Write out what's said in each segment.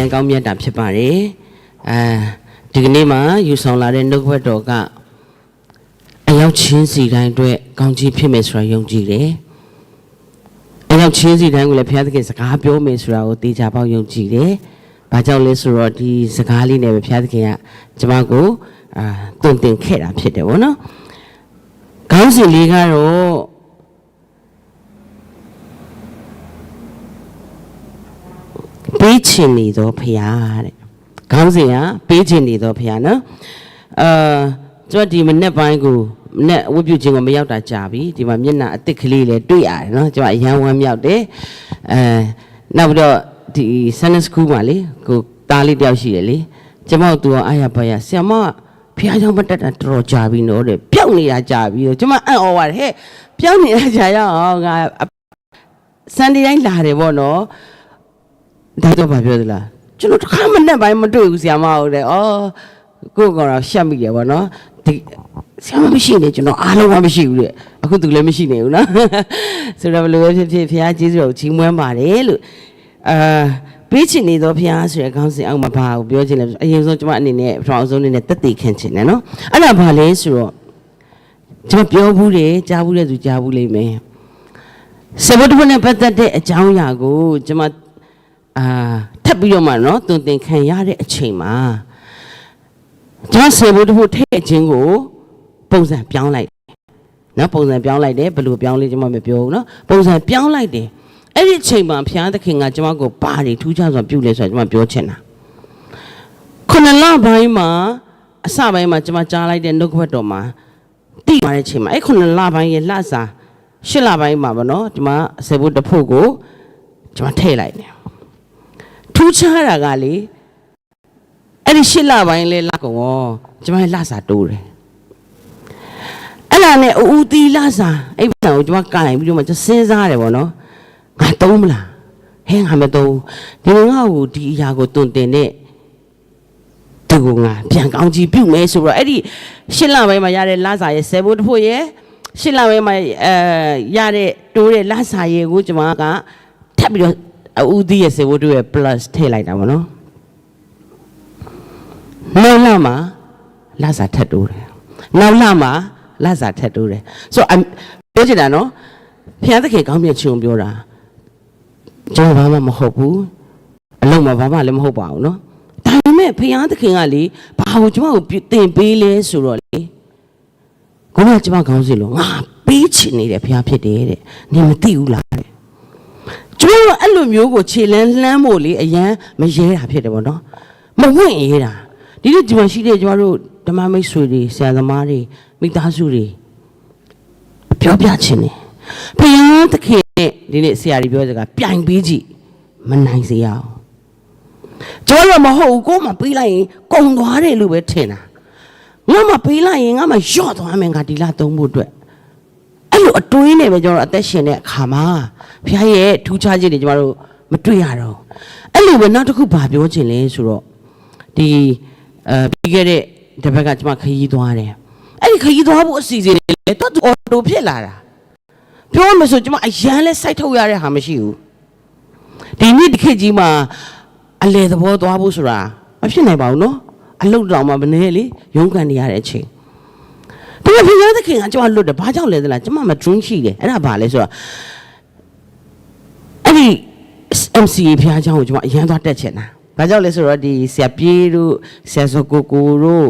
ခင်ရန်ကောင်းမြတ်တာဖြစ်ပါတယ်အဲဒီကနေ့မှာယူဆောင်လာတဲ့နှုတ်ဘတ်တော်ကအရောက်ချင်းစီတိုင်းအတွက်ကောင်းကြီးဖြစ်မယ်ဆိုတာယုံကြည်တယ်အရောက်ချင်းစီတိုင်းကိုလည်းဘုရားသခင်စကားပြောမယ်ဆိုတာကိုသိကြပေါက်ယုံကြည်တယ်ဘာကြောင့်လဲဆိုတော့ဒီစကားလေးနဲ့ပဲဘုရားသခင်ကကျမကိုအာတုံတင်ခဲ့တာဖြစ်တယ်ဗောနော်ခေါင်းစဉ်လေးကတော့ ပေးချင်နေသောဖရားတဲ့ခေါင်းစဉ်ကပေးချင်နေသောဖရားနော်အာကျွန်တော်ဒီမနေ့ပိုင်းကိုမနေ့ဝတ်ပြုခြင်းကိုမရောက်တာကြာပြီဒီမှာမျက်နှာအစ်စ်ကလေးလည်းတွေ့ရတယ်နော်ကျွန်တော်အရန်ဝမ်းမြောက်တယ်အဲနောက်ပြီးတော့ဒီ Sunday School မှာလေကိုတားလေးတယောက်ရှိတယ်လေကျွန်မတို့အားရပါရဆရာမကဖះเจ้าမတက်တာတော်တော်ကြာပြီနော်တဲ့ပျောက်နေတာကြာပြီတော့ကျွန်မအံ့ဩပါတယ်ဟဲ့ပျောက်နေတာကြာရအောင်ငါစန်ဒီတိုင်းလာတယ်ဗောနော် ဒါတော့ဗာပြောသလားကျွန်တော်တစ်ခါမနဲ့ပိုင်းမတွေ့ဘူးဆရာမဟုတ်တယ်ဩကိုယ့်ကောင်တော့ရှက်မိတယ်ဗောနော်ဒီဆရာမမရှိနေကျွန်တော်အားလုံးကမရှိဘူးတဲ့အခုသူလည်းမရှိနေဘူးနော်ဆိုတော့ဘယ်လိုပဲဖြစ်ဖြစ်ဖခင်ကျေးဇူးတော်ကြီးမွမ်းပါတယ်လို့အာပေးချင်နေတော့ဖခင်ဆိုတဲ့ခေါင်းစဉ်အောက်မှာဘာကိုပြောချင်လဲဆိုအရင်ဆုံးကျွန်မအနေနဲ့ပထမဆုံးအနေနဲ့တက်တည်ခံချင်တယ်နော်အဲ့ဒါဘာလဲဆိုတော့ကျွန်တော်ပြောဘူးတယ်ကြားဘူးတယ်သူကြားဘူးလိမ့်မယ်စေဘုဒ္ဓဘုနဲ့ပတ်သက်တဲ့အကြောင်းအရာကိုကျွန်မ အာထပ်ပြီးတော့မှနော်သူတင်ခံရတဲ့အချိန်မှာကျွန်တော်ဆေဖို့တဖို့ထည့်ခြင်းကိုပုံစံပြောင်းလိုက်နော်ပုံစံပြောင်းလိုက်တယ်ဘယ်လိုပြောင်းလဲကျွန်မမပြောဘူးနော်ပုံစံပြောင်းလိုက်တယ်အဲ့ဒီအချိန်မှာဘုရားသခင်ကကျွန်မကိုဘာတွေထူးခြားစွာပြုလဲဆိုတာကျွန်မပြောချင်တာခုနလပိုင်းမှာအစပိုင်းမှာကျွန်မကြားလိုက်တဲ့နှုတ်ကပတ်တော်မှာတိပါတဲ့အချိန်မှာအဲ့ခုနလပိုင်းရဲ့လှစာရှစ်လပိုင်းမှာဗောနော်ကျွန်မဆေဖို့တဖို့ကိုကျွန်မထည့်လိုက်တယ် ထူးခြားတာကလေအဲ့ဒီရှစ်လပိုင်းလဲလကောင်ရောကျွန်မလစာတိုးတယ်အဲ့ဒါနဲ့အူတီလစာအဲ့ဘက်ကိုကျွန်မကင်ပြီးတော့မှကျွန်တော်စဉ်းစားတယ်ဗောနော်ငါတုံးမလားဟဲငါမတုံးဒီငါ့ကိုဒီအရာကိုတွင်တင်တဲ့သူကငါပြန်ကောင်းကြီးပြုမယ်ဆိုတော့အဲ့ဒီရှစ်လပိုင်းမှာရတဲ့လစာရဲ့ဆယ်ဘိုးတစ်ဖို့ရဲ့ရှစ်လပိုင်းမှာအဲရတဲ့တိုးတဲ့လစာရဲ့ကိုကျွန်မကထပ်ပြီးတော့ အဦးသီးရဲ့စေဝတ္ထုရဲ့ plus ထည့်လိုက်တာဗောနော်နောက်လာမှာလာစာထက်တိုးတယ်နောက်လာမှာလာစာထက်တိုးတယ်ဆိုတော့ပြောချင်တာနော်ဖျားသခင်ကောင်းမြတ်ချုံပြောတာကျွန်တော်ဘာမှမဟုတ်ဘူးအလုံးမှာဘာမှလည်းမဟုတ်ပါဘူးနော်ဒါပေမဲ့ဖျားသခင်ကလေဘာကိုကျွန်တော်ကိုတင်ပေးလဲဆိုတော့လေကိုကကျွန်မခေါင်းစီလို့ငါပေးချင်နေတဲ့ဖျားဖြစ်တယ်တဲ့နင်မသိဘူးလားတဲ့ ကျွန်တော်အဲ့လိုမျိုးကိုခြေလန်းလှမ်းဖို့လေအရန်မရဲတာဖြစ်တယ်ဗောနော်မဝင့်ရဲတာဒီလိုဒီမှာရှိတဲ့ကျွန်တော်တို့ဓမ္မမိတ်ဆွေတွေဆရာသမားတွေမိသားစုတွေပြောပြချင်တယ်ဘုရားသခင်နဲ့ဒီနေ့ဆရာကြီးပြောစကားပြိုင်ပေးကြည့်မနိုင်စေရအောင်ကျွန်တော်မဟုတ်ဘူးကိုယ်မှပေးလိုက်ရင်ကုံသွားတယ်လို့ပဲထင်တာငါမှပေးလိုက်ရင်ငါမှယော့သွားမယ်ငါဒီလာသုံးဖို့အတွက်အဲ့ လိုအတွင်းနဲ့ပဲကျွန်တော်တို့အသက်ရှင်တဲ့အခါမှာဘုရားရဲ့ထူးခြားခြင်းတွေကျွန်တော်တို့မတွေ့ရတော့ဘူးအဲ့လိုပဲနောက်တစ်ခုဗာပြောချင်လဲဆိုတော့ဒီအဲပြီးခဲ့တဲ့တစ်ပတ်ကကျွန်မခရီးသွားတယ်အဲ့ဒီခရီးသွားဖို့အစီအစဉ်တွေလေတော့အော်တိုဖြစ်လာတာပြောမှဆိုကျွန်မအရန်လဲစိုက်ထုတ်ရတဲ့ဟာမရှိဘူးဒီနေ့တစ်ခေတ်ကြီးမှာအလေသဘောသွားဖို့ဆိုတာမဖြစ်နိုင်ပါဘူးနော်အလုတ်တောင်မှမနေလေရုန်းကန်နေရတဲ့အချိန် ဒါပေမဲ့ဘုရားသခင်ကကျွန်မလွတ်တယ်ဘာကြောင့်လဲသလားကျွန်မမ dream ရှိတယ်အဲ့ဒါဘာလဲဆိုတော့အဲ့ဒီ MCA ဘုရားကျောင်းကိုကျွန်မအရင်သွားတက်ချင်တာဘာကြောင့်လဲဆိုတော့ဒီဆရာပြေးတို့ဆရာစကိုကိုတို့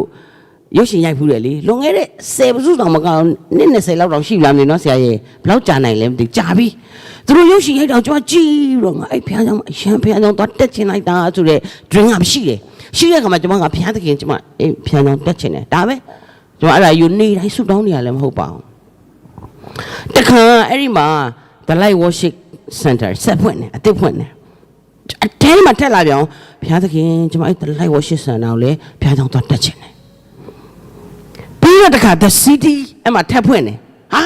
ရုပ်ရှင်ရိုက်ဖူးတယ်လေလွန်ခဲ့တဲ့10ပုစုတောင်မကောင်းနှစ်20လောက်တောင်ရှိလာမနေနော်ဆရာရေဘလောက်ကြာနိုင်လဲမသိကြာပြီသူတို့ရုပ်ရှင်ရိုက်တော့ကျွန်တော်ကြည့်တော့ငါအဲ့ဘုရားကျောင်းအရန်ဘုရားကျောင်းသွားတက်ချင်လိုက်တာဆိုတဲ့ dream ကမရှိတယ်ရှိတဲ့အခါမှာကျွန်မကဘုရားသခင်ကျွန်မအေးဘုရားကျောင်းတက်ချင်တယ်ဒါပဲ ကျွန်တော်အဲ့ဒါယူနေတိုင်းဆူတောင်းနေရလည်းမဟုတ်ပါဘူးတခါအဲ့ဒီမှာ The Light Worship Center ဆက်ဖွင့်တယ်အသစ်ဖွင့်တယ်အတဲမှာတက်လာပြောင်းဘုရားသခင်ကျွန်မအဲ့ The Light Worship Center ကိုလည်းဘုရားကြောင့်သွားတက်ချင်တယ်ပြီးတော့တခါ The City အဲ့မှာထပ်ဖွင့်တယ်ဟာ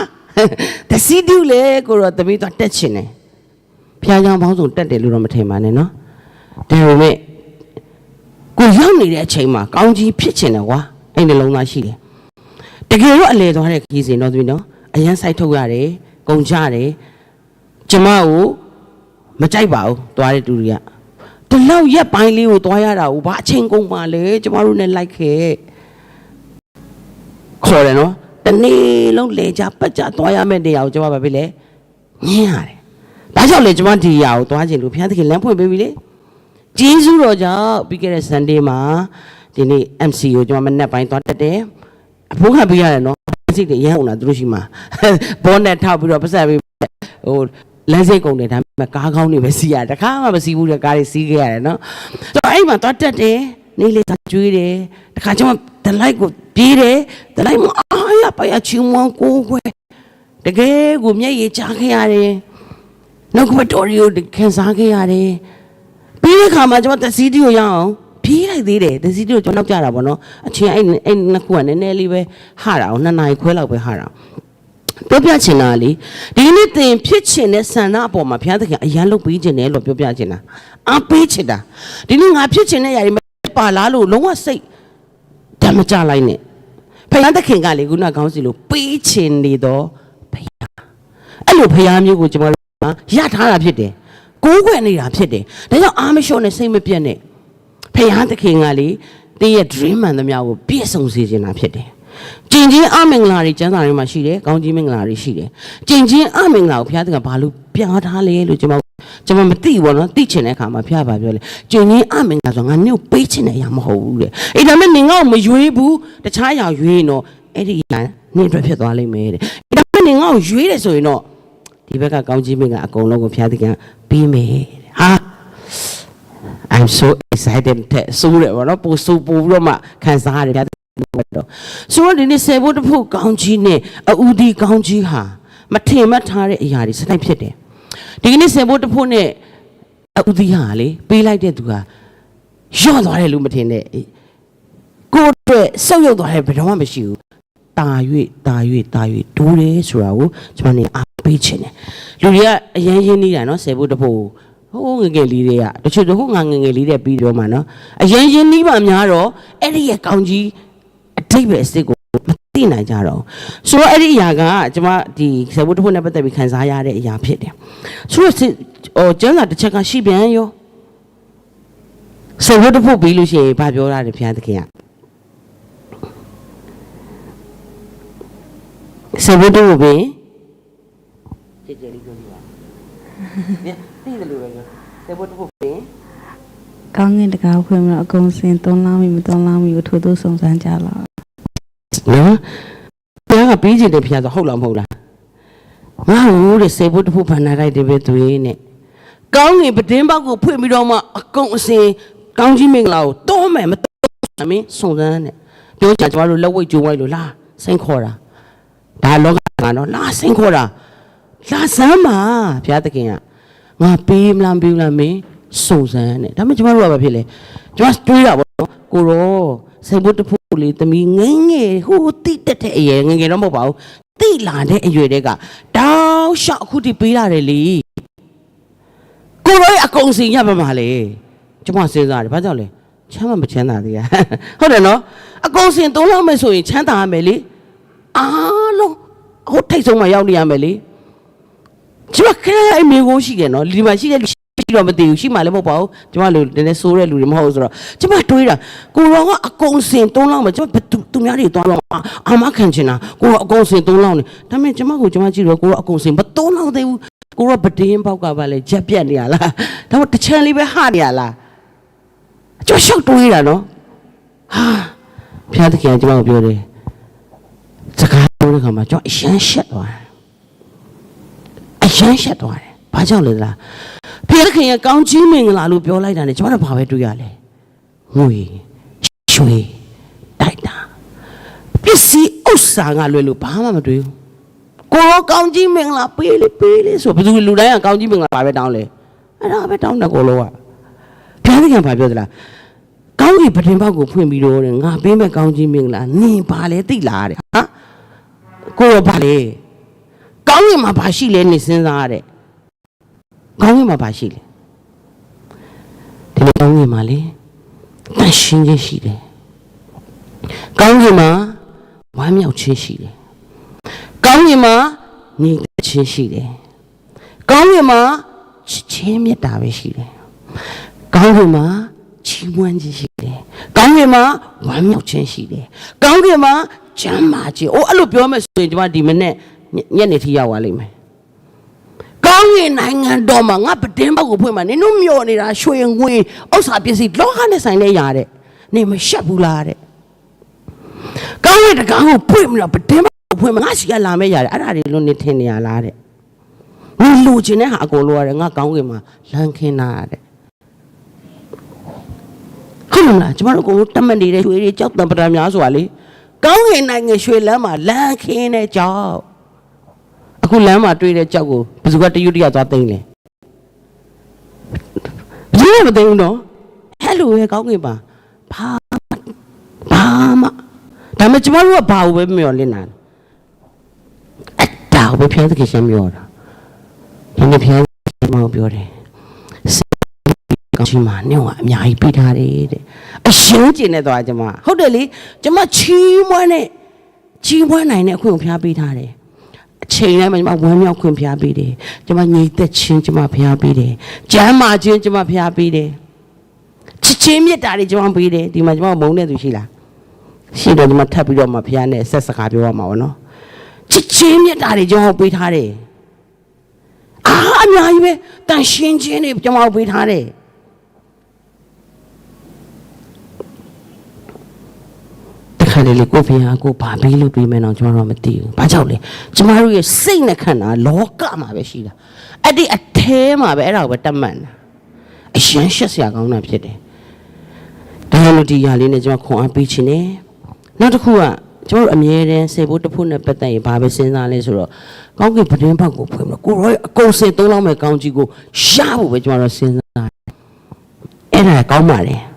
The City ကိုလေကိုတော့တပီးသွားတက်ချင်တယ်ဘုရားကြောင့်ဘောင်းစုံတက်တယ်လို့တော့မထင်ပါနဲ့နော်ဒါပေမဲ့ကိုရောက်နေတဲ့အချိန်မှာကောင်းကြီးဖြစ်ချင်တယ်ကွာအဲ့ဒီလုံးသားရှိတယ် တကယ်တော့အလေသွားတဲ့ခီးစဉ်တော့သမီးနော်အရန်ဆိုင်ထုတ်ရတယ်ကုန်ကြတယ်ကျမကိုမကြိုက်ပါဘူးသွားတဲ့တူတွေကတဒီလောက်ရက်ပိုင်းလေးကိုသွားရတာကိုဘာအချိန်ကုန်ပါလဲကျမတို့ ਨੇ လိုက်ခဲ့ခေါ်တယ်နော်တနေ့လုံးလေကြပတ်ကြသွားရမယ့်နေရာကိုကျမဘာဖြစ်လဲညင်းရတယ်ဒါကြောင့်လေကျမဒီနေရာကိုသွားခြင်းလို့ဘုရားသခင်လမ်းဖွင့်ပေးပြီလေဂျေဇုတော်ကြောင့်ပြီးခဲ့တဲ့ Sunday မှာဒီနေ့ MC ကိုကျမမနေ့ပိုင်းသွားတက်တယ် အဖိုးခံပေးရတယ်နော်စိတ်တွေရမ်းအောင်လားသူတို့ရှိမှာဘောနဲ့ထောက်ပြီးတော့ပတ်ဆက်ပြီးဟိုလမ်းစိတ်ကုန်တယ်ဒါပေမဲ့ကားကောင်းတွေပဲစီးရတယ်တခါမှမစီးဘူးတဲ့ကားတွေစီးခဲ့ရတယ်နော်ဆိုတော့အဲ့မှာသွားတက်တယ်နေလေသာကျွေးတယ်တခါကျမဒလိုက်ကိုပြေးတယ်ဒလိုက်မှာအာရပါရချီမွန်ကိုကွယ်တကယ်ကိုမျက်ရည်ချခဲ့ရတယ်နောက်ကမတော်ရီကိုခံစားခဲ့ရတယ်ပြီးတဲ့ခါမှာကျမတက်စီးတီကိုရအောင် ပြေးလိုက်သေးတယ်တက်စီးတီကိုကျွန်တော်နောက်ကြတာပေါ့နော်အချင်းအဲ့အဲ့နှစ်ခုကနည်းနည်းလေးပဲဟာတာအောင်နှစ်နာရီခွဲလောက်ပဲဟာတာပြောပြချင်တာလေဒီနေ့သင်ဖြစ်ချင်တဲ့ဆန္ဒအပေါ်မှာဘုရားသခင်အရန်လုပ်ပေးခြင်းတယ်လို့ပြောပြချင်တာအားပေးချင်တာဒီနေ့ငါဖြစ်ချင်တဲ့ຢာတွေမပါလားလို့လုံးဝစိတ်ဓာတ်မကြလိုက်နဲ့ဘုရားသခင်ကလေခုနကောင်းစီလို့ပေးချင်နေတော့ဘုရားအဲ့လိုဘုရားမျိုးကိုကျွန်တော်တို့ကရထားတာဖြစ်တယ်ကိုးကွယ်နေတာဖြစ်တယ်ဒါကြောင့်အားမလျှော့နဲ့စိတ်မပြတ်နဲ့ ဘုရားသခင်ကလေတင်းရဲ့ dream မှန်သမျှကိုပြည့်စုံစေချင်တာဖြစ်တယ်ကျင်ချင်းအမင်္ဂလာတွေကျမ်းစာထဲမှာရှိတယ်။ကောင်းကြီးမင်္ဂလာတွေရှိတယ်။ကျင်ချင်းအမင်္ဂလာကိုဘုရားသခင်ဘာလို့ပြထားလဲလို့ကျွန်မကျွန်မမသိဘူးနော်။သိချင်တဲ့အခါမှာဘုရားဘာပြောလဲ။ကျင်ချင်းအမင်္ဂလာဆိုငါညို့ပေးချင်တဲ့အရာမဟုတ်ဘူးတဲ့။အဲ့ဒါမဲ့နင်ငါ့ကိုမရွေးဘူး။တခြားအရာရွေးရင်တော့အဲ့ဒီအရာနင်အတွက်ဖြစ်သွားလိမ့်မယ်တဲ့။အဲ့ဒါမဲ့နင်ငါ့ကိုရွေးတယ်ဆိုရင်တော့ဒီဘက်ကကောင်းကြီးမင်္ဂလာအကုန်လုံးကိုဘုရားသခင်ပေးမယ်တဲ့။ဟာ I'm so excited တဲ့ဆိုးတယ်ဗောနော်ပိုဆိုးပို့ပြီးတော့မှခံစားရတယ်ဘုရားသခင်တော့ဆိုတော့ဒီနေ့ဆယ်ဖို့တစ်ဖို့ကောင်းကြီးနဲ့အူဒီကောင်းကြီးဟာမထင်မှတ်ထားတဲ့အရာတွေစတိုက်ဖြစ်တယ်ဒီကနေ့ဆယ်ဖို့တစ်ဖို့နဲ့အူဒီဟာလေပေးလိုက်တဲ့သူဟာရော့သွားတယ်လို့မထင်နဲ့ကိုယ့်အတွက်ဆုပ်ယုပ်သွားတယ်ဘယ်တော့မှမရှိဘူးတာ၍တာ၍တာ၍ဒူးတယ်ဆိုတာကိုကျွန်မနေအားပေးချင်တယ်လူတွေကအရင်ရင်းနေတာနော်ဆယ်ဖို့တစ်ဖို့ ဟိုးငယ်ငယ်လေးတွေကတချို့တော့ဟိုငါငယ်ငယ်လေးတဲ့ပြီးတော့မှနော်အရင်ရင်းနှီးပါများတော့အဲ့ဒီရဲ့ကောင်းကြီးအတိတ်ပဲအစ်စ်ကိုမသိနိုင်ကြတော့ဘူးဆိုတော့အဲ့ဒီအရာကကျွန်မဒီဆယ်ဘုတ်တစ်ခုနဲ့ပတ်သက်ပြီးခံစားရတဲ့အရာဖြစ်တယ်ဆိုတော့စစ်ဟိုကျန်းစာတစ်ချက်ကရှိပြန်ရောဆယ်ဘုတ်တစ်ခုပြီးလို့ရှိရင်ဘာပြောရလဲဘုရားသခင်ကဆယ်ဘုတ်တစ်ခုပြီးကြည်ကြည်လေးပြောပြပါည သိတယ်လို့ပဲပြောဆယ်ဘုတ်တစ်ခုပြီးကောင်းကင်တကားဖွင့်ပြီးတော့အကုန်စင်သွန်းလောင်းမိမသွန်းလောင်းမိကိုထိုးထိုးစုံစမ်းကြလာနော်ဘုရားကပြီးချင်တယ်ဖျားဆိုဟုတ်လားမဟုတ်လားငါ့ဟိုတဲ့စေဖို့တဖို့ဖန်နာလိုက်တယ်ပဲသူရဲ့နဲ့ကောင်းငင်ပတင်းပေါက်ကိုဖွင့်ပြီးတော့မှအကုန်အစင်ကောင်းကြီးမင်္ဂလာကိုတောမယ်မတောမင်းစုံစမ်းနဲ့ပြောကြကျွန်တော်တို့လက်ဝိတ်ကြိုးဝိုက်လို့လာစိန်ခေါ်တာဒါလောကကနော်လာစိန်ခေါ်တာလာစမ်းပါဘုရားသခင်က ငါပေးမလားပေးမလားမင်းစုံစမ်းနဲ့ဒါပေမဲ့ကျွန်တော်တို့ကဘာဖြစ်လဲကျွန်တော်တွေးတာပေါ့နော်ကိုရောစိန်ဖို့တဖို့လေသမီးငယ်ငယ်ဟိုတိတက်တဲ့အရွယ်ငယ်ငယ်တော့မဟုတ်ပါဘူးတိလာတဲ့အရွယ်တွေကတောက်လျှောက်အခုထိပေးလာတယ်လေကိုရောရဲ့အကုန်စင်ရပါမှာလေကျွန်မစဉ်းစားတယ်ဘာကြောင့်လဲချမ်းမမချမ်းသာသေးရဟုတ်တယ်နော်အကုန်စင်သုံးလောက်မယ်ဆိုရင်ချမ်းသာရမယ်လေအားလုံးဟိုထိတ်ဆုံးမှရောက်နေရမယ်လေ ကျွန်မခက်အမေကိုရှိတယ်နော်ဒီမှာရှိတဲ့လူရှိတော့မသိဘူးရှိမှလည်းမဟုတ်ပါဘူးကျွန်မလူနည်းနည်းစိုးတဲ့လူတွေမဟုတ်ဘူးဆိုတော့ကျွန်မတွေးတာကိုရောကအကုန်စင်သုံးလောက်မယ်ကျွန်မဘယ်သူသူများတွေသွားတော့အာအာမခံချင်တာကိုရောအကုန်စင်သုံးလောက်နေဒါပေမဲ့ကျွန်မကိုကျွန်မကြည့်တော့ကိုရောအကုန်စင်မသုံးလောက်သေးဘူးကိုရောပတင်းပေါက်ကပါလေဂျက်ပြက်နေရလားဒါမှတချမ်းလေးပဲဟနေရလားကျွန်တော်ရှောက်တွေးတာနော်ဟာဖျားသခင်ကကျွန်မကိုပြောတယ်စကားပြောတဲ့ခါမှာကျွန်တော်အရန်ရှက်သွားတယ်အ ရန်ရှက်သွားတယ်ဘာကြောင့်လဲလားဖခင်ရဲ့ကောင်းချီးမင်္ဂလာလို့ပြောလိုက်တာ ਨੇ ကျွန်တော်တို့ဘာပဲတွေ့ရလဲငွေရွှေတိုက်တာပစ္စည်းဥစ္စာကလွယ်လို့ဘာမှမတွေ့ဘူးကိုရောကောင်းကြီးမင်္ဂလာပေးလေပေးလေဆိုဘယ်သူလူတိုင်းကကောင်းကြီးမင်္ဂလာဘာပဲတောင်းလဲအဲ့ဒါပဲတောင်းတယ်ကိုလောကဘုရားသခင်ဘာပြောသလားကောင်းကြီးပတင်ပေါက်ကိုဖွင့်ပြီးတော့တဲ့ငါပေးမဲ့ကောင်းကြီးမင်္ဂလာနင်ဘာလဲသိလားတဲ့ဟာကိုရောဘာလဲ ကောင်းကြီးမှာဘာရှိလဲနေစဉ်းစားရတဲ့ကောင်းကင်မှာပါရှိလေဒီလိုကောင်းကင်မှာလေတန်ရှင်းခြင်းရှိတယ်ကောင်းကင်မှာဝမ်းမြောက်ခြင်းရှိတယ်ကောင်းကင်မှာညီခြင်းရှိတယ်ကောင်းကင်မှာချစ်ချင်းမေတ္တာပဲရှိတယ်ကောင်းကင်မှာချီးမွမ်းခြင်းရှိတယ်ကောင်းကင်မှာဝမ်းမြောက်ခြင်းရှိတယ်ကောင်းကင်မှာချမ်းသာခြင်းအိုးအဲ့လိုပြောမယ်ဆိုရင်ကျွန်မဒီမနေ့ ညညနေထိရောက်သွားလိမ့်မယ်ကောင်းကင်နိုင်ငံတော်မှာငါပတင်းဘက်ကိုဖွင့်မှာနင်တို့မျောနေတာရွှေငွေဥစ္စာပစ္စည်းလောကနဲ့ဆိုင်တဲ့ຢာတဲ့နေမရှက်ဘူးလားတဲ့ကောင်းကင်တကားကိုဖွင့်မလားပတင်းဘက်ကိုဖွင့်မှာငါစီကလာမဲ့ຢာတဲ့အဲ့ဒါတွေလုံးနေထင်နေရလားတဲ့ငါလိုချင်တဲ့ဟာအကုန်လိုရတယ်ငါကောင်းကင်မှာလမ်းခင်းတာတဲ့ဟုတ်မလားကျမတို့အကုန်လုံးတတ်မှတ်နေတဲ့ရွှေတွေကြောက်တံပဒံများဆိုတာလေကောင်းကင်နိုင်ငံရွှေလမ်းမှာလမ်းခင်းတဲ့ကြောက် အခုလမ်းမှာတွေ့တဲ့ကြောက်ကိုဘယ်သူကတရွတ်တရသွားသိမ့်လဲဘယ်သူမှမသိဘူးနော်အဲ့လိုပဲကောင်းကင်မှာဘာဘာမှဒါပေမဲ့ကျမတို့ကဘာကိုပဲမျှော်လင့်တာလဲအတာကိုပဲဖျက်သခင်ရှင်းမျှော်တာဒီနေ့ဖျားမောင်ပြောတယ်စိတ်ကောင်းချီမှာနင့်ကအများကြီးပေးထားတယ်တဲ့အရှင်ကျင်နေသွားကြမှာဟုတ်တယ်လေကျမချီးမွမ်းနဲ့ချီးမွမ်းနိုင်တဲ့အခွင့်ကိုဖျားပေးထားတယ် အချိန်တိုင်းမှာကျမဝမ်းမြောက်ခွင့်ဖျားပေးတယ်ကျမညီသက်ချင်းကျမဖျားပေးတယ်ကျမ်းမာခြင်းကျမဖျားပေးတယ်ချစ်ချင်းမြတ်တာတွေကျမပေးတယ်ဒီမှာကျမမုန်းတဲ့သူရှိလားရှိတော့ကျမထပ်ပြီးတော့မှဖျားနဲ့ဆက်စကားပြောရမှာပေါ့နော်ချစ်ချင်းမြတ်တာတွေကျမပေးထားတယ်အာအများကြီးပဲတန်ရှင်းခြင်းတွေကျွန်တော်ပေးထားတယ် ခါလေလေကိုဖေဟာကိုဘာပေးလို့ပေးမယ်တော့ကျွန်တော်တော့မသိဘူး။ဘာကြောင့်လဲ။ကျမတို့ရဲ့စိတ်နဲ့ခန္ဓာလောကမှာပဲရှိတာ။အဲ့ဒီအထဲမှာပဲအဲ့ဒါကိုပဲတတ်မှတ်တာ။အရှင်းရှက်စရာကောင်းတာဖြစ်တယ်။ဒါလို့ဒီຢာလေးနဲ့ကျွန်တော်ခွန်အားပေးခြင်းနဲ့နောက်တစ်ခုကကျွန်တော်တို့အမြဲတမ်းစေဖို့တစ်ဖို့နဲ့ပတ်သက်ရင်ဘာပဲစဉ်းစားလဲဆိုတော့ကောင်းကင်ပဒင်းဘက်ကိုဖွင့်မလို့ကိုရောရဲ့အကုန်စင်သုံးလောက်မဲ့ကောင်းကြီးကိုရဖို့ပဲကျွန်တော်တို့စဉ်းစားတယ်အဲ့ဒါကောင်းပါလေအများ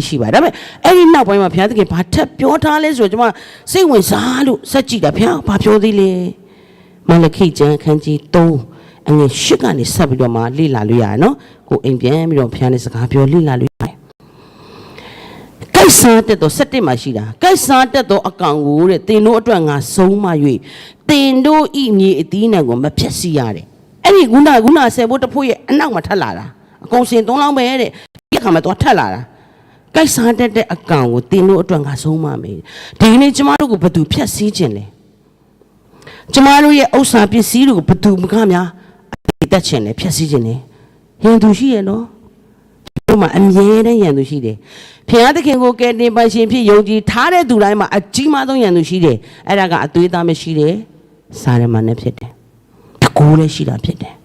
ကြီးရှိပါတယ်ဒါပေမဲ့အဲ့ဒီနောက်ပိုင်းမှာဘုရားသခင်ဘာထပ်ပြောထားလဲဆိုတော့ကျွန်မစိတ်ဝင်စားလို့စက်ကြည့်တာဘုရားဘာပြောသေးလဲမလခိကျမ်းအခန်းကြီး3အငယ်8ကနေဆက်ပြီးတော့မှလေ့လာလို့ရတယ်နော်ကိုအိမ်ပြန်ပြီးတော့ဘုရားနဲ့စကားပြောလေ့လာလို့ရတယ်ကိုက်စားတက်တော့7မှာရှိတာကိုက်စားတက်တော့အကောင်ကိုတဲ့တင်တို့အတွက်ငါဆုံးမ၍တင်တို့ဤမြေအသီးနှံကိုမဖြက်စီရတယ်အဲ့ဒီခုနကခုနဆယ်ဖို့တစ်ဖို့ရဲ့အနောက်မှာထက်လာတာအကုန်စင်သုံးလောင်းပဲတဲ့ဒီအခါမှာတော့ထက်လာတာ ကိုက်စားတက်တဲ့အကောင်ကိုတင်တို့အတွက်ငါဆုံးမမယ်ဒီနေ့ကျမတို့ကိုဘယ်သူဖြက်စီးခြင်းလဲကျမတို့ရဲ့ဥစ္စာပစ္စည်းတွေကိုဘယ်သူမကများအတက်ခြင်းလဲဖြက်စီးခြင်းလဲဟင်သူရှိရဲ့နော်တို့မှာအမြဲတမ်းယံသူရှိတယ်။ဖျားသခင်ကိုကယ်တင်ပါရှင်ဖြစ်ယုံကြည်ထားတဲ့သူတိုင်းမှာအကြီးမားဆုံးယံသူရှိတယ်။အဲ့ဒါကအသွေးသားမရှိတယ်။စားရမနဲ့ဖြစ်တယ်။တကူလည်းရှိတာဖြစ်တယ်။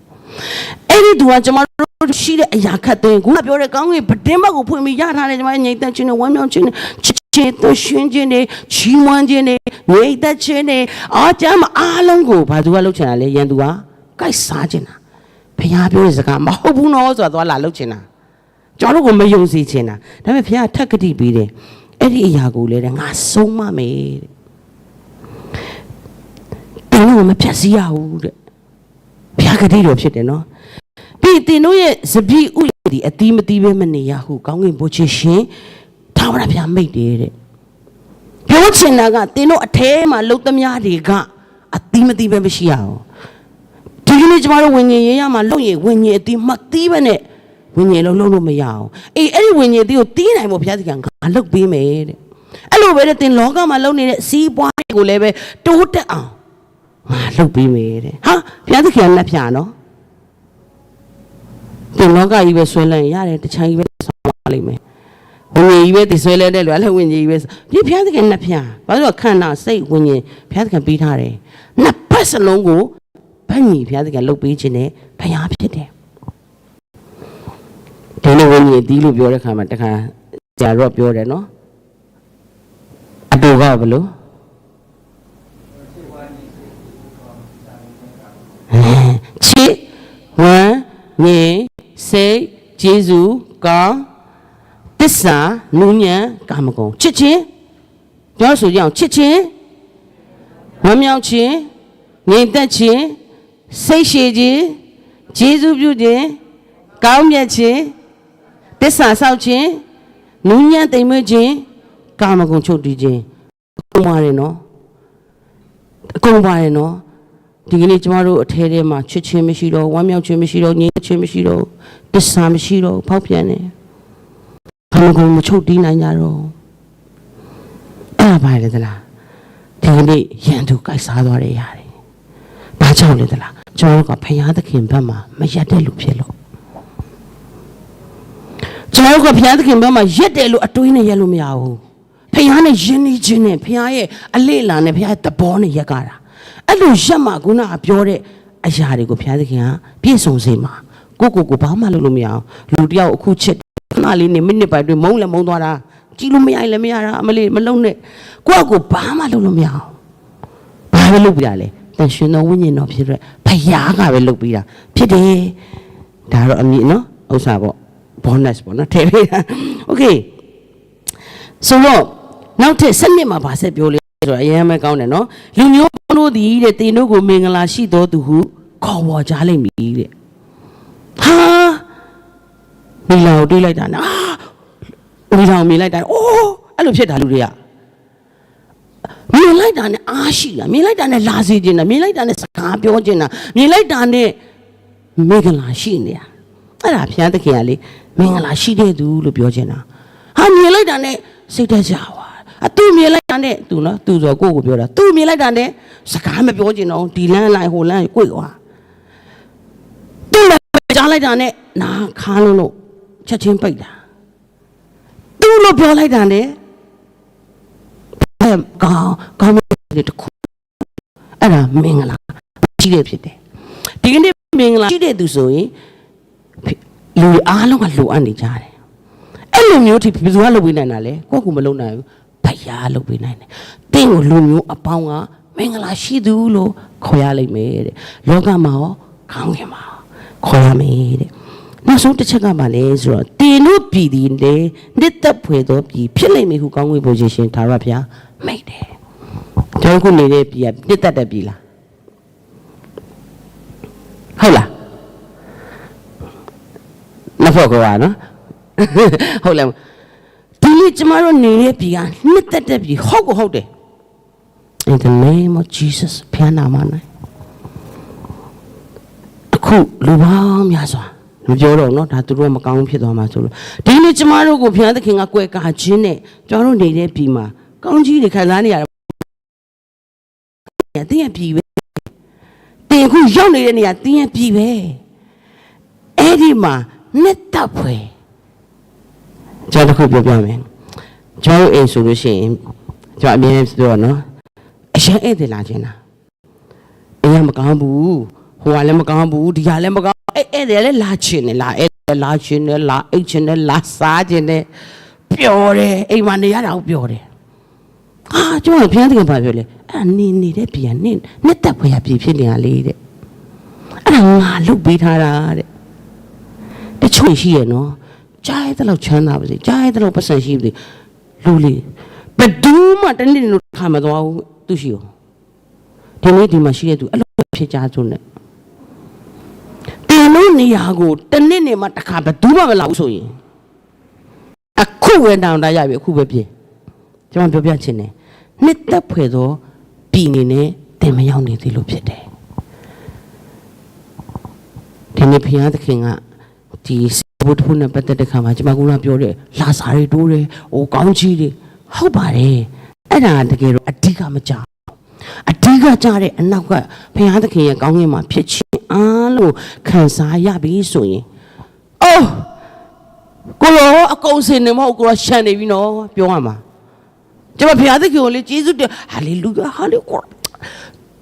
အဲ့ဒီသူကကျွန်တော်တို့ရှိတဲ့အရာခတ်တဲ့ခုနပြောတဲ့ကောင်းကင်ဗတင်းဘက်ကိုဖွင့်ပြီးရထားတယ်ကျွန်မငြိမ်သက်ခြင်းနဲ့ဝမ်းမြောက်ခြင်းနဲ့ချစ်ခြင်းသရှင်ခြင်းနဲ့ချီးမွမ်းခြင်းနဲ့ငြိမ်သက်ခြင်းနဲ့အားကျမ်းအားလုံးကိုဘာသူကလုပ်ချင်တာလဲယံသူကကိုက်စားခြင်းတာဖျားပြောတဲ့စကားမဟုတ်ဘူးနော်ဆိုတာသွားလာလုပ်ချင်တာကျွန်တော်တို့ကိုမယုံစေချင်တာဒါပေမဲ့ဘုရားထက်ကတိပေးတယ်အဲ့ဒီအရာကိုလည်းတဲ့ငါဆုံးမမယ်တဲ့တင်တို့မဖြတ်စည်းရဘူးတဲ့ ဘုရားကတိတော်ဖြစ်တယ်နော်ပြီးတင်တို့ရဲ့စပီဥယျာဉ်ဒီအတီးမတီးပဲမနေရဟုကောင်းကင်ဘုရားရှင်ထာဝရဘုရားမိတ်တယ်တဲ့ပြောချင်တာကတင်တို့အထဲမှာလုံသမားတွေကအတီးမတီးပဲမရှိရအောင်ဒီကနေ့ကျမတို့ဝิญဉ်ရေးရမှာလုံရင်ဝิญဉ်အတီးမတီးပဲနဲ့ဝိညာဉ်လုံးလုံးလို့မရအောင်အေးအဲ့ဒီဝိညာဉ်သေးကိုတီးနိုင်ဖို့ဘုရားသခင်ကငါလုပ်ပေးမယ်တဲ့အဲ့လိုပဲတဲ့သင်လောကမှာလုပ်နေတဲ့စီးပွားတွေကိုလည်းပဲတိုးတက်အောင် ငါလုပ်ပေးမယ်တဲ့ဟာဘုရားသခင်ကလက်ဖြာနော်သင်လောကကြီးပဲဆွဲလိုက်ရင်ရတယ်တခြားကြီးပဲဆောင်းပါလိမ့်မယ်ဝိညာဉ်ကြီးပဲဒီဆွဲလဲတဲ့လူအဲ့လိုဝိညာဉ်ကြီးပဲဒီဘုရားသခင်လက်ဖြာဘာလို့လဲခန္ဓာစိတ်ဝိညာဉ်ဘုရားသခင်ပေးထားတယ်နှစ်ဖက်စလုံးကိုဗတ်ညီဘုရားသခင်လုပ်ပေးခြင်းနဲ့ဘုရားဖြစ်တယ်ဒီလိုဝင်ကြီးတီးလို့ပြောတဲ့ခါမှာတခါကြာတော့ပြောတယ်နော်အတူကဘယ်လိုချစ်ဝ မ်းငြိမ်စိတ်ကျေးဇူးကောင်းတစ္ဆာနူးညံ့ကာမဂုဏ်ချစ်ချင်းပြောဆိုကြအောင်ချစ်ချင်းဝမ်းမြောက်ခြင်းငြိမ်သက်ခြင်းစိတ်ရှည်ခြင်းကျေးဇူးပြုခြင်းကောင်းမြတ်ခြင်းတစ္ဆာဆောက်ခြင်းနူးညံ့သိမ်မွေ့ခြင်းကာမဂုဏ်ချုပ်တည်ခြင်းအကုန်ပါတယ်နော်အကုန်ပါတယ်နော် ဒီကနေ့ကျမတို့အထဲထဲမှာချစ်ချင်းမရှိတော့ဝမ်းမြောက်ခြင်းမရှိတော့ငြိမ်ချင်းမရှိတော့တစ္ဆာမရှိတော့ဖောက်ပြန်နေဘာမှကိုမချုပ်တီးနိုင်ကြတော့အဲ့ဒါပါလေသလားဒီကနေ့ရန်သူကိုက်စားသွားတဲ့ရတယ်ဘာကြောင့်လဲသလားကျွန်တော်တို့ကဖယားသခင်ဘက်မှာမရက်တဲ့လူဖြစ်လို့ကျွန်တော်တို့ကဖယားသခင်ဘက်မှာရက်တယ်လို့အတွေးနဲ့ရက်လို့မရဘူးဖယားနဲ့ယဉ်နေခြင်းနဲ့ဖယားရဲ့အလေ့အလာနဲ့ဖယားရဲ့သဘောနဲ့ရက်ကြတာ အဲ့လိုရက်မှခုနကပြောတဲ့အရာတွေကိုဖယားသခင်ကပြည့်စုံစေမှာကိုကိုကိုဘာမှလုပ်လို့မရအောင်လူတယောက်အခုချက်ခဏလေးနေမိနစ်ပိုင်းတွင်မုန်းလည်းမုန်းသွားတာကြည့်လို့မရရင်လည်းမရတာအမလေးမလုံးနဲ့ကိုကကိုဘာမှလုပ်လို့မရအောင်ဘာပဲလုပ်ပြတာလဲတန်ရှင်သောဝိညာဉ်တော်ဖြစ်တဲ့ဖယားကပဲလုပ်ပြီးတာဖြစ်တယ်ဒါတော့အမြင်နော်ဥစ္စာပေါ့ bonus ပေါ့နော်ထည့်ပေးတာ okay ဆိုတော့နောက်ထပ်စနစ်မှာဗာဆက်ပြောလေးဆိုတော့အရင်ပဲကောင်းတယ်နော်လူမျိုးပေါင်း တို့သည်တဲ့တင်တို့ကိုမင်္ဂလာရှိတော်သူဟုခေါ်ဝေါ်ကြလိမ့်မည်တဲ့ဟာမိလာကိုတွေးလိုက်တာနာမိလာကိုမြင်လိုက်တာအိုးအဲ့လိုဖြစ်တာလူတွေကမြင်လိုက်တာနဲ့အားရှိတာမြင်လိုက်တာနဲ့လာစီခြင်းတာမြင်လိုက်တာနဲ့စကားပြောခြင်းတာမြင်လိုက်တာနဲ့မင်္ဂလာရှိနေတာအဲ့ဒါဘုရားသခင်ကလေမင်္ဂလာရှိတဲ့သူလို့ပြောခြင်းတာဟာမြင်လိုက်တာနဲ့စိတ်သက် သာသွားအတူမြင်လိုက်တာနဲ့သူနော်သူဆိုကိုယ့်ကိုပြောတာသူမြင်လိုက်တာနဲ့စကားမပြောခြင်းတော့ဒီလမ်းလိုက်ဟိုလမ်းကိုယ်သွားသူလည်းကြားလိုက်တာနဲ့နာခါလုံးလို့ချက်ချင်းပိတ်တာသူလို့ပြောလိုက်တာနဲ့အဲ့ကောင်းကောင်းတဲ့တခုအဲ့ဒါမင်္ဂလာကြီးတဲ့ဖြစ်တယ်ဒီကနေ့မင်္ဂလာကြီးတဲ့သူဆိုရင်လူတွေအားလုံးကလိုအပ်နေကြတယ်အဲ့လိုမျိုးထိဘယ်သူကလုပ်ပေးနိုင်တာလဲကိုယ့်ကမလုပ်နိုင်ဘူး ဖယားလုပ်ပေးနိုင်တယ်တင်းကိုလူမျိုးအပေါင်းကမင်္ဂလာရှိသူလို့ခေါ်ရလိမ့်မယ်တဲ့လောကမှာရောခေါင်းခင်မှာရောခေါ်ရမယ်တဲ့နောက်ဆုံးတစ်ချက်ကပါလဲဆိုတော့တင်တို့ပြည်ဒီလေနှစ်သက်ဖွယ်သောပြည်ဖြစ်လိမ့်မယ်ဟုကောင်းဝေဖို့ရှင်သာရဘုရားမိတ်တယ်ကျွန်တော်ခုနေတဲ့ပြည်ကနှစ်သက်တဲ့ပြည်လားဟုတ်လားမဖို့ကောနော်ဟုတ်လား ဒီနေ့ကျမတို့နေတဲ့ပြည်ကနှစ်သက်တဲ့ပြည်ဟုတ်ကိုဟုတ်တယ် in the name of Jesus ဖျားနာမ၌အခုလူပေါင်းများစွာမပြောတော့เนาะဒါသူတို့ကမကောင်းဘူးဖြစ်သွားမှာဆိုလို့ဒီနေ့ကျမတို့ကိုဘုရားသခင်ကကွယ်ကာခြင်းနဲ့ကျမတို့နေတဲ့ပြည်မှာကောင်းကြီးတွေခံစားနေရတာတင်းရပြည်ပဲတင်ခုရောက်နေတဲ့နေရာတင်းရပြည်ပဲအဲ့ဒီမှာနှစ်တပ်ဖွယ်ကျွန်တော်တစ်ခုပြောပြမယ် ကျွန်တော်အိမ်ဆိုလို့ရှိရင်ကျွန်တော်အမြဲတမ်းပြောတော့နော်အရင်ဧည့်သည်လာခြင်းတာအရင်မကောင်းဘူးဟိုကလည်းမကောင်းဘူးဒီကလည်းမကောင်းအဲ့ဧည့်သည်လည်းလာခြင်းနဲ့လာဧည့်သည်လာခြင်းနဲ့လာအိတ်ခြင်းနဲ့လာစားခြင်းနဲ့ပျော်တယ်အိမ်မှာနေရတာကိုပျော်တယ်ဟာကျွန်တော်ဘုရားသခင်ဘာပြောလဲအဲ့နေနေတဲ့ပြန်နေနှစ်သက်ဖွယ်ရပြည်ဖြစ်နေရလေတဲ့အဲ့ဒါငါလုတ်ပေးထားတာတဲ့တချို့ရှိရနော်ကြားရတဲ့လောက်ချမ်းသာပါစေကြားရတဲ့လောက်ပတ်စံရှိပါစေ လူလေးဘယ်သူမှတနေ့လို့ခါမသွားဘူးသူရှိ ਉਹ ဒီနေ့ဒီမှာရှိတဲ့သူအဲ့လိုဖြစ်ကြဆုံးနဲ့တင်လို့နေရာကိုတနေ့နေမှတစ်ခါဘယ်သူမှမလာဘူးဆိုရင်အခုဝင်တောင်တရပြီအခုပဲပြေကျွန်တော်ပြောပြချင်တယ်နှစ်သက်ဖွယ်သောပြည်နေနဲ့တင်မရောက်နေသေးလို့ဖြစ်တယ်ဒီနေ့ဖခင်သခင်ကဒီ ဘုဒ္ဓဘုနဲ့ပတ်သက်တဲ့ခါမှာကျွန်မကပြောတယ်လာစာတွေတိုးတယ်ဟိုကောင်းကြီးတွေဟုတ်ပါတယ်အဲ့ဒါတကယ်တော့အဓိကမကြောက်အဓိကကြတဲ့အနောက်ကဘုရားသခင်ရဲ့ကောင်းကင်မှာဖြစ်ခြင်းအားလို့ခံစားရပြီဆိုရင်အော်ကိုရောအကုန်စင်နေမဟုတ်ကိုရောရှန်နေပြီနော်ပြောရမှာကျွန်မဘုရားသခင်ကိုလေကျေးဇူးတင်ဟာလေလုယာဟာလေကို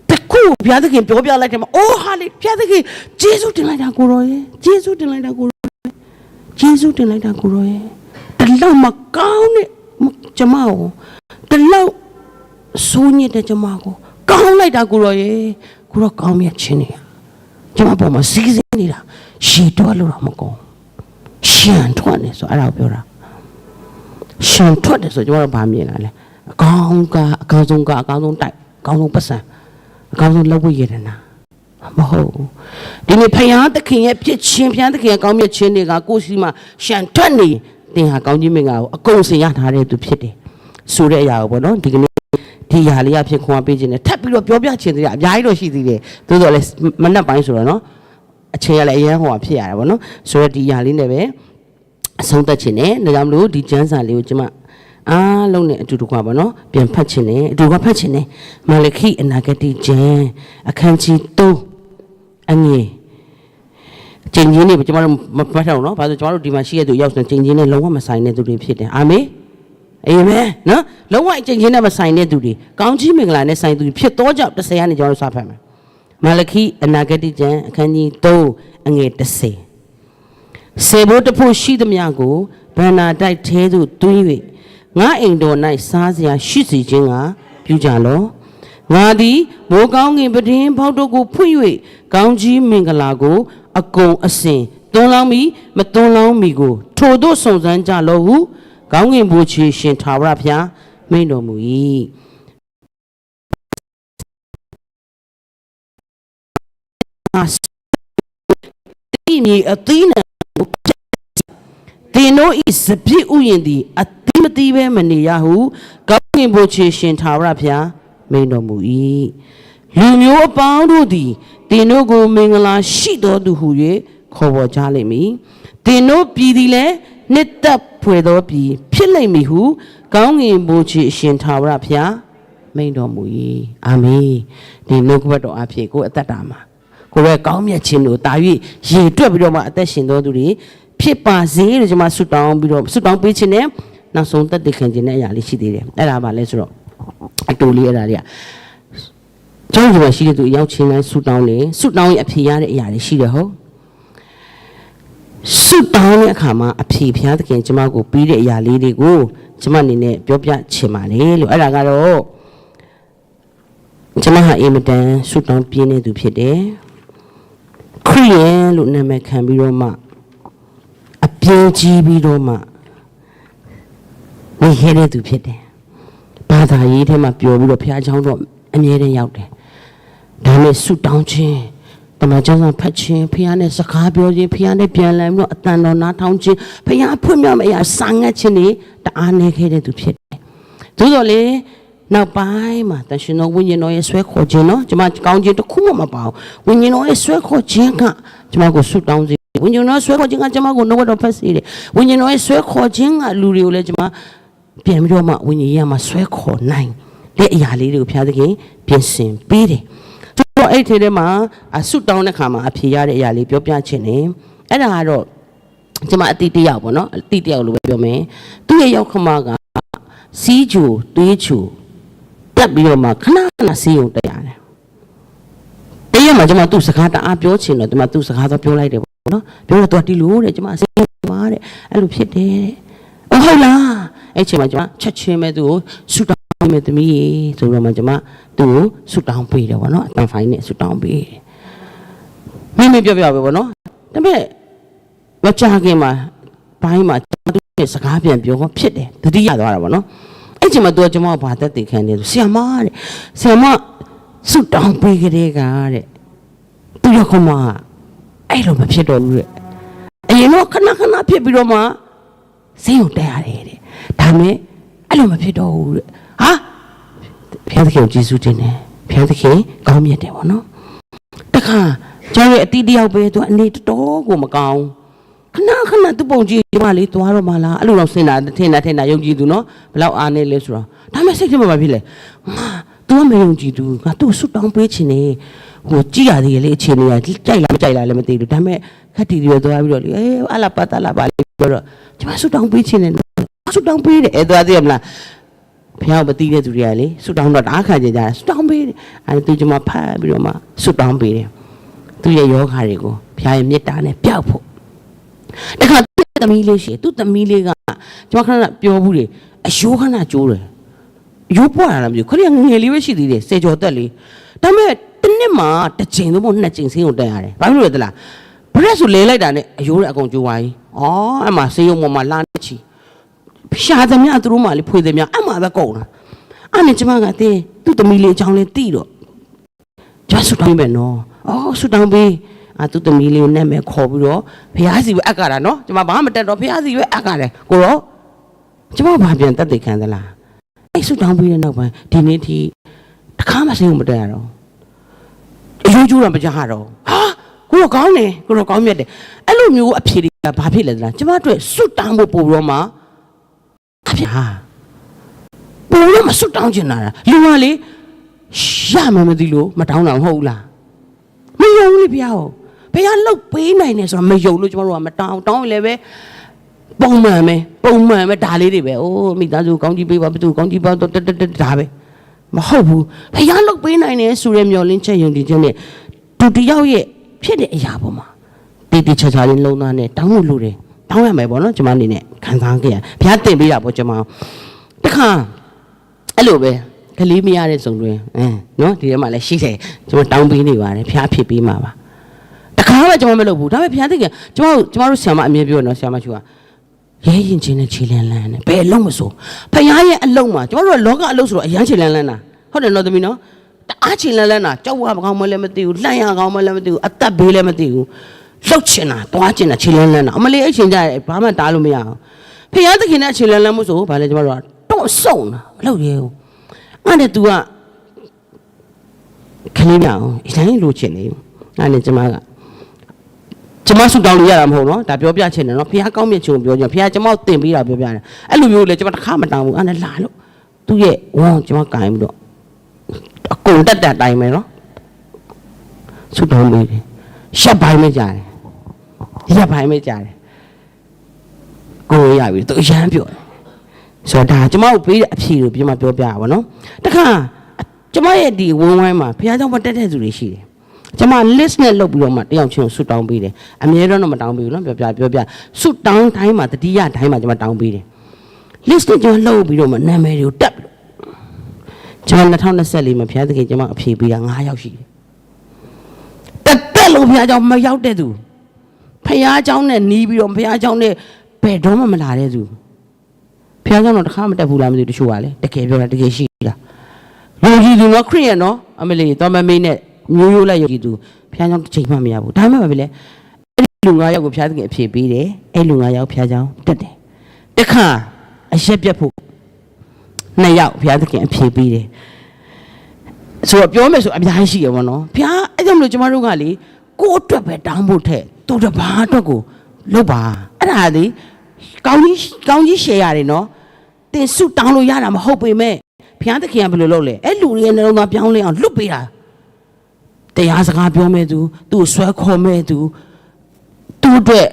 တကူဘုရားသခင်ပြောပြလိုက်တယ်မှာအိုးဟာလေဘုရားသခင်ကျေးဇူးတင်လိုက်တာကိုရောရဲ့ကျေးဇူးတင်လိုက်တာကို ရောရဲ့ကျေးဇူးတင်လိုက်တာကိုရောရဲ့တလောက်မကောင်းနဲ့ကျမကိုတလောက်ဆိုးညစ်တဲ့ကျမကိုကောင်းလိုက်တာကိုရောရေကိုရောကောင်းမြတ်ချင်းနေရကျမပေါ်မှာစီးစင်းနေတာရှည်တွက်လို့တော့မကောင်းရှန်ထွက်နေဆိုအဲ့ဒါကိုပြောတာရှန်ထွက်တယ်ဆိုကျမတို့ဗာမြင်လာလဲအကောင်းကအကောင်းဆုံးကအကောင်းဆုံးတိုက်အကောင်းဆုံးပတ်စံအကောင်းဆုံးလောက်ဝရတနာ မဟုတ်ဘူးဒီနေ့ဖယားသခင်ရဲ့ဖြစ်ချင်းဖယားသခင်ရဲ့ကောင်းမြတ်ခြင်းတွေကကိုယ်စီမှာရှန်ထွက်နေသင်ဟာကောင်းကြီးမင်္ဂလာကိုအကုန်စင်ရထားတဲ့သူဖြစ်တယ်ဆိုတဲ့အရာကိုပေါ့နော်ဒီကနေ့ဒီຢာလေးအဖြစ်ခွန်အားပေးခြင်းနဲ့ထပ်ပြီးတော့ပြောပြခြင်းတွေကအများကြီးတော့ရှိသေးတယ်သို့တော်လည်းမနှက်ပိုင်းဆိုတော့နော်အချိန်ကလည်းအရန်ဟိုဟာဖြစ်ရတယ်ဗောနော်ဆိုတော့ဒီຢာလေးနဲ့ပဲအဆုံးသတ်ခြင်းနဲ့ဒါကြောင့်မလို့ဒီကျမ်းစာလေးကိုကျွန်မအားလုံးနဲ့အတူတကွာပါနော်ပြန်ဖတ်ခြင်းနဲ့အတူကဖတ်ခြင်းနဲ့မာလခိအနာဂတိကျမ်းအခန်းကြီး3 အငယ်ကျင်ချင်းနေကျွန်တော်တို့မဖတ်တော့နော်ဘာလို့ကျွန်တော်တို့ဒီမှာရှိတဲ့သူရောက်တဲ့ကျင်ချင်းနဲ့လုံးဝမဆိုင်တဲ့သူတွေဖြစ်တယ်အာမင်အာမင်နော်လုံးဝအကျင့်ချင်းနဲ့မဆိုင်တဲ့သူတွေကောင်းကြီးမင်္ဂလာနဲ့ဆိုင်သူတွေဖြစ်တော့ကြောင့်30ကနေကျွန်တော်တို့စဖတ်မယ်မာလခိအနာဂတိကျမ်းအခန်းကြီး3အငယ်30စေဘိုးတဖို့ရှိသမျှကိုဗန္နာတိုက်သေးသူတွင်း၍ငါအိမ်တော်၌စားစရာရှိစီခြင်းကပြုကြလော့ ငါသည်မိုးကောင်းကင်ပဒင်းပေါက်တို့ကိုဖွင့်၍ကောင်းကြီးမင်္ဂလာကို အကုန်အစင်သွန်းလောင်းမီမသွန်းလောင်းမီကို ထိုတို့စုံစမ်းကြလော့ဟုကောင်းကင်ဘုရားရှင်ထာဝရဘုရားမိန့်တော်မူ၏အာတိမီအသီးနှံကိုတင်တို့ဤစပြည့်ဥယျင်သည်အတိမတိပဲမနေရဟုကောင်းကင်ဘုရားရှင်ထာဝရဘုရား မိန့်တော်မူ၏လူမျိုးအပေါင်းတို့သည်တင်တို့ကိုမင်္ဂလာရှိတော်သူဟု၍ခေါ်ပေါ်ကြလိမ့်မည်တင်တို့ပြည်သည်လည်းနှစ်သက်ဖွယ်သောပြည်ဖြစ်လိမ့်မည်ဟုကောင်းကင်ဘုရားရှင်ထာဝရဘုရားမိန့်တော်မူ၏အာမင်ဒီနှုတ်ကပတ်တော်အဖြစ်ကိုအသက်တာမှာကိုယ်ရဲ့ကောင်းမြတ်ခြင်းကိုတာ၍ရေတွက်ပြီးတော့မှအသက်ရှင်တော်သူတွေဖြစ်ပါစေလို့ကျွန်မဆုတောင်းပြီးတော့ဆုတောင်းပေးခြင်းနဲ့နောက်ဆုံးသက်သေခံခြင်းနဲ့အရာလေးရှိသေးတယ်အဲ့ဒါပါလဲဆိုတော့ အတူလေးအဲ့ဒါတွေကကျောင်းကြီးမှာရှိတဲ့သူအရောက်ချင်းတိုင်းဆုတောင်းနေဆုတောင်းရင်အဖြေရတဲ့အရာတွေရှိတယ်ဟုတ်ဆုတောင်းတဲ့အခါမှာအဖြေဘုရားသခင်ကျွန်မကိုပြီးတဲ့အရာလေးတွေကိုကျွန်မအနေနဲ့ပြောပြချင်ပါတယ်လို့အဲ့ဒါကတော့ကျွန်မဟာအင်မတန်ဆုတောင်းပြင်းနေသူဖြစ်တယ်ခရိယန်လို့နာမည်ခံပြီးတော့မှအပြင်းကြီးပြီးတော့မှနေခဲ့တဲ့သူဖြစ်တယ်။ဘာ သာရေးထဲမှာပျော်ပြီးတော့ဘုရားကျောင်းတော့အမြဲတမ်းရောက်တယ်။ဒါနဲ့ဆုတောင်းခြင်းတမန်ကျမ်းစာဖတ်ခြင်းဘုရားနဲ့စကားပြောခြင်းဘုရားနဲ့ပြန်လည်ပြီးတော့အတန်တော်နားထောင်ခြင်းဘုရားဖွင့်ပြမအရာစာငတ်ခြင်းတွေတအားနေခဲ့တဲ့သူဖြစ်တယ်။သို့တော်လေနောက်ပိုင်းမှာတန်ရှင်တော်ဝိညာဉ်တော်ရဲ့ဆွဲခေါ်ခြင်းနော်ကျွန်မကောင်းခြင်းတစ်ခုမှမပါဘူးဝိညာဉ်တော်ရဲ့ဆွဲခေါ်ခြင်းကကျွန်မကိုဆွတောင်းစေဝိညာဉ်တော်ဆွဲခေါ်ခြင်းကကျွန်မကိုနှုတ်တော်ဖက်စေတယ်ဝိညာဉ်တော်ရဲ့ဆွဲခေါ်ခြင်းကလူတွေကိုလည်းကျွန်မ ပြန်ပြီးတော့မှဝိညာဉ်ရေးမှာဆွဲခေါ်နိုင်တဲ့အရာလေးတွေကိုဘုရားသခင်ပြင်ဆင်ပေးတယ်ကျွန်တော်အဲ့ဒီထဲမှာအဆွတောင်းတဲ့ခါမှာအဖြေရတဲ့အရာလေးပြောပြခြင်းနဲ့အဲ့ဒါကတော့ကျွန်မအတိတ်တယောက်ပေါ့နော်အတိတ်တယောက်လို့ပဲပြောမယ်သူ့ရဲ့ရောက်ခမကစီးချိုတွေးချိုတက်ပြီးတော့မှခဏခဏစီးုံတက်ရတယ်။တရက်မှာကျွန်မသူ့စကားတအားပြောချင်တော့ကျွန်မသူ့စကားတော့ပြောလိုက်တယ်ပေါ့နော်။ပြောတော့သူကတီလို့တဲ့ကျွန်မစီးပါတဲ့အဲ့လိုဖြစ်တယ်တဲ့။အော်ဟုတ်လား။ အဲ့ချိန်မှာကျွန်မချက်ချင်းပဲသူ့ကိုဆူတောင်းမယ်သမီးရေဆိုတော့မှကျွန်မသူ့ကိုဆူတောင်းပေးတယ်ပေါ့နော်။အတန်ဖိုင်းနဲ့ဆူတောင်းပေးတယ်။မင်းမပြောပြပဲပေါ့နော်။ဒါပေမဲ့မကြခင်မှာဘိုင်းမှာကျွန်မသူ့ရဲ့စကားပြန်ပြောဖြစ်တယ်တတိယသွားတာပေါ့နော်။အဲ့ချိန်မှာသူကကျွန်မဘာသက်တည်ခံနေလို့ဆီယမတဲ့ဆီယမဆုတောင်းပေးကြတဲ့ကတဲ့သူရခမအဲ့လိုမဖြစ်တော့ဘူးတဲ့အရင်တော့ခဏခဏဖြစ်ပြီးတော့မှစင်းုံတက်ရတယ်တဲ့ ဒါမဲ့အဲ့လိုမဖြစ်တော့ဘူးတဲ့ဟာဘုရားသခင်ကျေးဇူးတင်တယ်ဘုရားသခင်ကောင်းမြတ်တယ်ဗောနော်တခါကျွန်တော်ရဲ့အတီးတယောက်ပဲသူအနေတော်တော်ကိုမကောင်းခဏခဏသူ့ပုံကြည့်ဒီမလေးသွားတော့မလားအဲ့လိုတော့စင်တာထင်တာထင်တာယုံကြည်သူနော်ဘယ်လောက်အားနေလဲဆိုတော့ဒါမဲ့စိတ်ထဲမှာမဖြစ်လဲငါ तू ကမယုံကြည်သူငါသူ့ဆွတောင်းပေးချင်နေဟိုကြည်ရသေးလေအခြေအနေကကြိုက်လားမကြိုက်လားလည်းမသိဘူးဒါမဲ့ခက်တီတီပဲသွားပြီးတော့လေအေးအလာပတ်တလာပါလေပြောတော့ကျွန်မဆွတောင်းပေးချင်တယ် ဆွတောင်းပေးတယ်အဲ့သွားသေးရမလားဖျောက်မသိတဲ့သူတွေကလေဆွတောင်းတော့တအားခါကြကြဆွတောင်းပေးတယ်အဲ့သူကျွန်မဖတ်ပြီးတော့မှဆွတောင်းပေးတယ်သူ့ရဲ့ယောဂါတွေကိုဖျားရဲ့မေတ္တာနဲ့ပျောက်ဖို့တခါသူ့သမီးလေးရှိသူ့သမီးလေးကကျွန်မခဏပြောဘူးလေအယိုးခဏကျိုးတယ်အယိုးပွားလာမလို့ခရီးငယ်လေးပဲရှိသေးတယ်စေကျော်တက်လေးဒါပေမဲ့တစ်နှစ်မှာတစ်ချိန်သို့မဟုတ်နှစ်ချိန်ဆေးရုံတက်ရတယ်ဘာဖြစ်လို့လဲသလားဘရက်ဆိုလဲလိုက်တာနဲ့အယိုးလည်းအကုန်ကျိုးသွားပြီဩအဲ့မှာဆေးရုံပေါ်မှာလာနေချီ ရှာသမျှသူတို့မှလေဖွေသမျှအဲ့မှာပဲကုန်တာအဲ့နဲ့ကျွန်မကတင်းသူ့သမီးလေးအကြောင်းလဲတိတော့ကျဆူတောင်းပဲနော်အော်ဆူတောင်းပေးအာသူသမီးလေးကိုနဲ့မဲ့ခေါ်ပြီးတော့ဖះစီပဲအပ်ကြတာနော်ကျွန်မဘာမှမတက်တော့ဖះစီပဲအပ်ကြတယ်ကိုရောကျွန်မဘာပြန်တက်သိခံသလားအဲ့ဆူတောင်းပြီးတဲ့နောက်ပိုင်းဒီနေ့ထိတစ်ခါမှစိတ်ကိုမတက်ရတော့အယူကျူးတော့မကြရတော့ဟာကိုတော့ကောင်းတယ်ကိုတော့ကောင်းမြတ်တယ်အဲ့လိုမျိုးအဖြေတွေကဘာဖြစ်လဲသလားကျမတို့ဆူတောင်းဖို့ပို့ပြီးတော့မှ အဖြေဟာပို့လို့မဆူတောင်းချင်တာလားလူကလေရမှမသိလို့မတောင်းတာမဟုတ်ဘူးလားမယုံလေဘုရားဟောဘုရားလှုပ်ပေးနိုင်တယ်ဆိုတော့မယုံလို့ကျမတို့ကမတောင်းတောင်းရင်လည်းပဲပုံမှန်ပဲပုံမှန်ပဲဒါလေးတွေပဲအိုးမိသားစုကောင်းကြီးပေးပါဘသူကောင်းကြီးပါတော့တက်တက်တက်ဒါပဲမဟုတ်ဘူးဖះလုတ်ပေးနိုင်တယ်ဆိုရဲမျောလင်းချက်ယုံကြည်ချက်နဲ့သူတယောက်ရဲ့ဖြစ်တဲ့အရာပေါ်မှာတိတိချာချာလေးလုံးသားနဲ့တောင်းလို့လူတယ် တောင်းရမယ်ပေါ့နော်ကျွန်မအနေနဲ့ခံစားကြရဖះတင်ပေးတာပေါ့ကျွန်မတခါအဲ့လိုပဲကလေးမရတဲ့စုံတွင်အင်းနော်ဒီထဲမှာလည်းရှိတယ်ကျွန်မတောင်းပေးနေပါတယ်ဖះဖြစ်ပေးမှာပါတခါမှကျွန်မမလုပ်ဘူးဒါပေမဲ့ဖះသိကကျွန်မတို့ကျွန်မတို့ဆရာမအမြဲပြောနော်ဆရာမချူကရဲရင်ချင်းနဲ့ခြေလန်းလန်းနဲ့ဘယ်အလုံးမဆိုဖခင်ရဲ့အလုံးမှာကျမတို့ကလောကအလုံးဆိုတော့အရန်ခြေလန်းလန်းတာဟုတ်တယ်နော်သမီးနော်တအားခြေလန်းလန်းတာကြောက်ဝါမကောင်းမလဲမသိဘူးလှန့်ရကောင်းမလဲမသိဘူးအသက်ဘေးလည်းမသိဘူး လှုပ်ချင်တာတွားချင်တာခြေလန်းလန်းတာအမလေးအချင်းကြတယ်ဘာမှတားလို့မရအောင်ဖခင်သခင်နဲ့ခြေလန်းလန်းမှုဆိုဘာလဲကျမတို့ကတော့စုံတာမလုပ်ရဲဘူးအဲ့ဒါ तू ကခလေးမြောင်အရင်လိုချင်နေအဲ့ဒါကျမကကျမဆူတောင်းလို့ရတာမဟုတ်နော်ဒါပြောပြချင်တယ်နော်ဖះကောင်းမြတ်ချုံပြောချင်ဖះကျမကိုတင်ပေးတာပြောပြတယ်အဲ့လိုမျိုးလေကျမတစ်ခါမတောင်းဘူးအဲ့ဒါလာလို့သူ့ရဲ့ဝမ်းကျမကင်ပြီးတော့အကုန်တက်တက်တိုင်းမယ်နော်ဆူတောင်းလို့ရှက်ပိုင်းမကြတယ် ရက်ပိုင်းပဲကြာတယ်ကိုရပြီသူအရန်ပြောတယ်ဆိုတော့ဒါကျမတို့ပေးတဲ့အဖြေကိုပြန်မပြောပြရပါတော့တခါကျမရဲ့ဒီဝင်းဝိုင်းမှာဘုရားကျောင်းမှာတက်တဲ့သူတွေရှိတယ်ကျမ list နဲ့လုပ်ပြီးတော့မှတယောက်ချင်းကိုဆွတောင်းပေးတယ်အများတော့တော့မတောင်းပေးဘူးနော်ပြောပြပြောပြဆွတောင်းတိုင်းမှာတတိယတိုင်းမှာကျမတောင်းပေးတယ် list နဲ့ကျွန်တော်လုပ်ပြီးတော့မှနာမည်တွေကိုတက်ပြီးကျွန်တော်2024မှာဘုရားသခင်ကျွန်မအဖြေပေးတာ9ယောက်ရှိတယ်တက်တက်လို့ဘုရားကျောင်းမရောက်တဲ့သူ ဖျားเจ้าနဲ့နီးပြီးတော့ဖျားเจ้าနဲ့ဘယ်တော့မှမလာတဲ့သူဖျားเจ้าတော့တစ်ခါမတက်ဘူးလားမသိဘူးတချို့ကလည်းတကယ်ပြောတာတကယ်ရှိတာလူကြီးသူနော်ခရစ်ယာန်နော်အမလီတော်မမေးနဲ့ မျိုးရိုးလိုက်ရုပ်ကြည့်သူဖျားချောင်းတစ်ချိန်မှမရဘူးဒါမှမဟုတ်ပဲလေအဲ့ဒီလူ၅ယောက်ကိုဖျားသခင်အဖြေပေးတယ်အဲ့လူ၅ယောက်ဖျားချောင်းတက်တယ်တခါအရက်ပြတ်ဖို့နှစ်ယောက်ဖျားသခင်အဖြေပေးတယ်ဆိုတော့ပြောမယ်ဆိုအများကြီးရှိရပါတော့ဖျားအဲ့ကြောင့်မလို့ကျမတို့ကလေ ကိုယ့်အတွက်ပဲတောင်းဖို့ထက်သူတစ်ပါးအတွက်ကိုလုပ်ပါအဲ့ဒါလေကောင်းကြီးကောင်းကြီးရှယ်ရတယ်နော်တင်စုတောင်းလို့ရတာမဟုတ်ပေမဲ့ဖျားသခင်ကဘယ်လိုလုပ်လဲအဲ့လူတွေရဲ့နှလုံးသားပြောင်းလဲအောင်လွတ်ပေးတာတရားစကားပြောမဲ့သူသူ့ကိုဆွဲခေါ်မဲ့သူသူ့အတွက်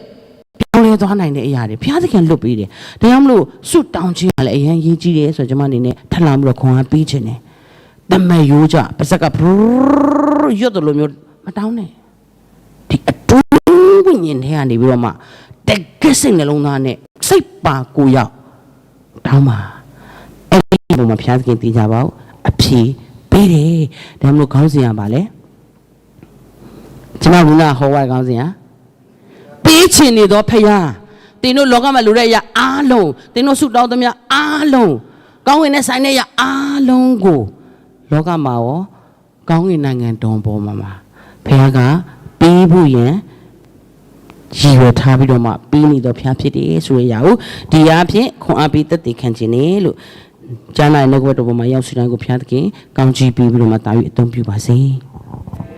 ပြောင်းလဲသွားနိုင်တဲ့အရာတွေဘုရားသခင်လွတ်ပေးတယ်။ဒါကြောင့်မလို့စွတ်တောင်းခြင်းကလည်းအရင်ရေးကြည့်တယ်ဆိုတော့ကျွန်မအနေနဲ့ထပ်လာပြီးတော့ခွန်အားပေးခြင်းတယ်။တမန်ရိုးကြပါစက်ကဘရွတ်တယ်လို့မျိုးမတောင်းနဲ့။ဒီအတွင်း ဝိညာဉ်ထဲကနေပြီးတော့မှတကယ်စိတ်နှလုံးသားနဲ့စိတ်ပါကိုယ်ရောက်တောင်းပါ။အဲ့ဒီပုံမှာဘုရားသခင်သိကြပါဦးအဖြေပေးတယ်။ဒါမှမဟုတ်ခေါင်းစဉ်ရပါလေ။ကျွန်တော်ကဟောဝိုင်းကောင်းစဉ်ဟာပေးချင်နေသောဖယားတင်တို့လောကမှာလူတဲ့အရာအားလုံးတင်တို့ဆုတောင်းသမျှအားလုံးကောင်းဝင်တဲ့ဆိုင်တဲ့အရာအားလုံးကိုလောကမှာရောကောင်းဝင်နိုင်ငံတော်ပေါ်မှာမှာဖယားကပေးဖို့ရန် ရည်ရွယ်ထားပြီးတော့မှပေးနေတော့ဖျားဖြစ်တယ်ဆိုရရအောင်ဒီအဖြစ်ခွန်အားပေးသက်သေခံခြင်းနဲ့လို့ကျမ်းစာရဲ့နှုတ်ကပတ်တော်ပေါ်မှာရောက်ရှိတိုင်းကိုဖျားသခင်ကောင်းချီးပေးပြီးတော့မှတာ၍အသုံးပြုပါစေ။